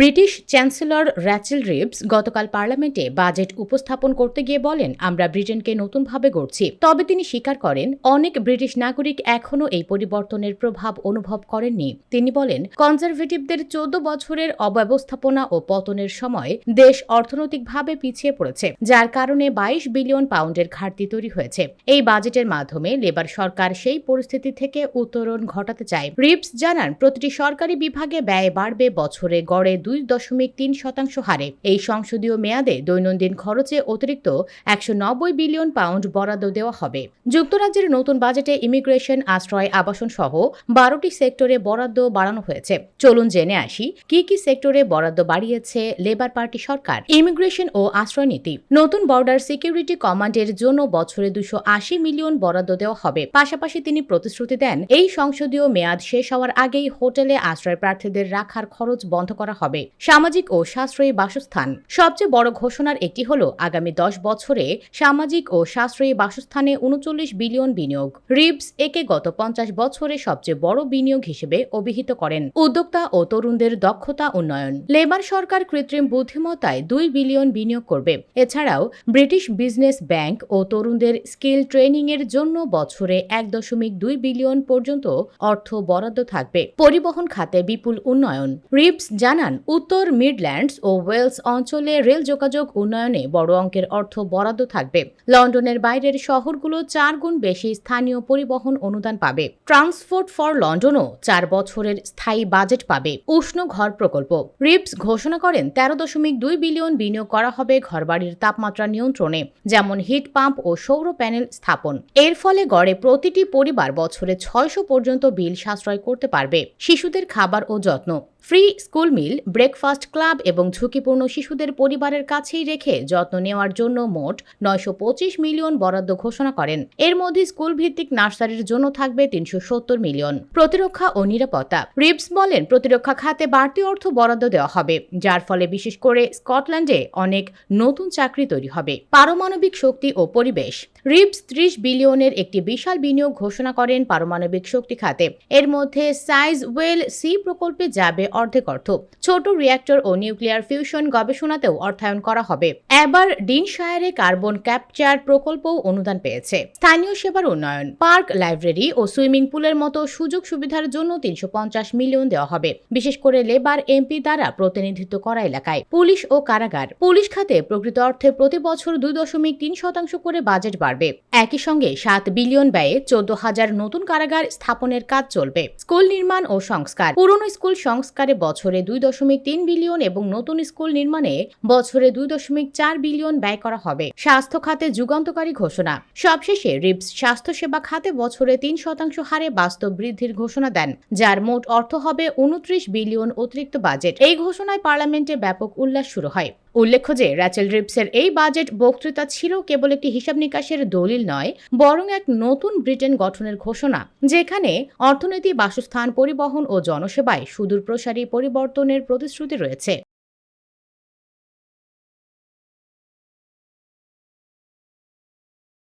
British chancellor Rachel ribs গতকাল পার্লামেন্টে budget উপস্থাপন করতে গিয়ে বলেন, আমরা ব্রিটেনকে নতুনভাবে গড়ছি। তবে তিনি স্বীকার করেন, অনেক ব্রিটিশ নাগরিক এখনও এই পরিবর্তনের প্রভাব অনুভব করেননি। তিনি বলেন, কনজারভেটিভদের চোদ্দ বছরের অব্যবস্থাপনা ও পতনের সময় দেশ অর্থনৈতিকভাবে পিছিয়ে পড়েছে, যার কারণে বাইশ বিলিয়ন পাউন্ডের ঘাটতি তৈরি হয়েছে। এই বাজেটের মাধ্যমে লেবার সরকার সেই পরিস্থিতি থেকে উত্তরণ ঘটাতে চায়। রিবস জানান, প্রতিটি সরকারি বিভাগে ব্যয় বাড়বে, বছরে গড়ে দুই দশমিক তিন শতাংশ হারে। এই সংসদীয় মেয়াদে দৈনন্দিন খরচে অতিরিক্ত একশো নব্বই বিলিয়ন পাউন্ড বরাদ্দ দেওয়া হবে। যুক্তরাজ্যের নতুন বাজেটে ইমিগ্রেশন, আশ্রয় আবাসন সহ বারোটি সেক্টরে বরাদ্দ বাড়ানো হয়েছে। চলুন জেনে আসি, কি কি সেক্টরে বরাদ্দ বাড়িয়েছে লেবার পার্টি সরকার? ইমিগ্রেশন ও আশ্রয় নীতি। নতুন বর্ডার সিকিউরিটি কমান্ডের জন্য বছরে দুশো আশি মিলিয়ন বরাদ্দ দেওয়া হবে। পাশাপাশি তিনি প্রতিশ্রুতি দেন, এই সংসদীয় মেয়াদ শেষ হওয়ার আগেই হোটেলে আশ্রয় প্রার্থীদের রাখার খরচ বন্ধ করা হবে। সামাজিক ও সাশ্রয়ী বাসস্থান। সবচেয়ে বড় ঘোষণার একটি হল আগামী দশ বছরে সামাজিক ও সাশ্রয়ী বাসস্থানে উনচল্লিশ বিলিয়ন বিনিয়োগ। রিবস একে গত পঞ্চাশ বছরে সবচেয়ে বড় বিনিয়োগ হিসেবে অভিহিত করেন। উদ্যোক্তা ও তরুণদের দক্ষতা উন্নয়ন। লেবার সরকার কৃত্রিম বুদ্ধিমত্তায় দুই বিলিয়ন বিনিয়োগ করবে। এছাড়াও ব্রিটিশ বিজনেস ব্যাংক ও তরুণদের স্কিল ট্রেনিং এর জন্য বছরে এক দশমিক দুই বিলিয়ন পর্যন্ত অর্থ বরাদ্দ থাকবে। পরিবহন খাতে বিপুল উন্নয়ন। রিবস জানান উত্তর মিডল্যান্ডস ও ওয়েলস অঞ্চলে রেল যোগাযোগ উন্নয়নে বড় অঙ্কের অর্থ বরাদ্দ থাকবে। লন্ডনের বাইরের শহরগুলো চার গুণ বেশি স্থানীয় পরিবহন অনুদান পাবে। ট্রান্সপোর্ট ফর লন্ডনও চার বছরের স্থায়ী বাজেট পাবে। উষ্ণ ঘর প্রকল্প। রিপস ঘোষণা করেন, তেরো দশমিক দুই বিলিয়ন বিনিয়োগ করা হবে ঘরবাড়ির তাপমাত্রা নিয়ন্ত্রণে, যেমন হিট পাম্প ও সৌর প্যানেল স্থাপন। এর ফলে গড়ে প্রতিটি পরিবার বছরে ছয়শো পর্যন্ত বিল সাশ্রয় করতে পারবে। শিশুদের খাবার ও যত্ন। Free school meal, breakfast club এবং ঝুঁকিপূর্ণ শিশুদের পরিবারের কাছেই রেখে যত্ন নেওয়ার জন্য মোট নয়শো পঁচিশ মিলিয়ন বরাদ্দ ঘোষণা করেন। এর মধ্যে স্কুল ভিত্তিক নার্সারির জন্য থাকবে তিনশো সত্তর মিলিয়ন। প্রতিরক্ষা ও নিরাপত্তা। রিপস বলেন, প্রতিরক্ষা খাতে বাড়তি অর্থ বরাদ্দ দেওয়া হবে, যার ফলে বিশেষ করে স্কটল্যান্ডে অনেক নতুন চাকরি তৈরি হবে। পারমাণবিক শক্তি ও পরিবেশ। রিপস ত্রিশ বিলিয়নের একটি বিশাল বিনিয়োগ ঘোষণা করেন পারমাণবিক শক্তি খাতে। এর মধ্যে সাইজ ওয়েল সি প্রকল্পে যাবে অর্ধেক অর্থ। ছোট রিয়্যাক্টর ও নিউক্লিয়ার ফিউশন গবেষণাতেও অর্থায়ন করা হবে। এবার ডিনশায়ারে কার্বন ক্যাপচার প্রকল্পও অনুদান পেয়েছে। স্থানীয় সেবার উন্নয়ন, পার্ক লাইব্রেরি ও সুইমিং পুলের মতো সুযোগ সুবিধার জন্য তিনশো পঞ্চাশ মিলিয়ন দেওয়া হবে। বিশেষ করে লেবার এমপি দ্বারা প্রতিনিধিত্ব করা এলাকায়। পুলিশ ও কারাগার, পুলিশ খাতে প্রকৃত অর্থে প্রতি বছর দুই দশমিক তিন শতাংশ করে বাজেট বাড়বে। একই সঙ্গে সাত বিলিয়ন ব্যয়ে চোদ্দ হাজার নতুন কারাগার স্থাপনের কাজ চলবে। স্কুল নির্মাণ ও সংস্কার, পুরনো স্কুল সংস্কারে বছরে দুই দশমিক তিন বিলিয়ন এবং নতুন স্কুল নির্মাণে বছরে দুই দশমিক চার বিলিয়ন ব্যয় করা হবে। স্বাস্থ্য খাতে যুগান্তকারী ঘোষণা। সবশেষে রিপস স্বাস্থ্যসেবা খাতে বছরে তিন শতাংশ হারে বাস্তব বৃদ্ধির ঘোষণা দেন, যার মোট অর্থ হবে উনত্রিশ বিলিয়ন অতিরিক্ত বাজেট। এই ঘোষণায় পার্লামেন্টে ব্যাপক উল্লাস শুরু হয়। উল্লেখ্য যে র্যাচেল রিপসের এই বাজেট বক্তৃতা ছিল কেবল একটি হিসাব নিকাশের দলিল নয়, বরং এক নতুন ব্রিটেন গঠনের ঘোষণা, যেখানে অর্থনীতি, বাসস্থান, পরিবহন ও জনসেবায় সুদূর প্রসারী পরিবর্তনের প্রতিশ্রুতি রয়েছে।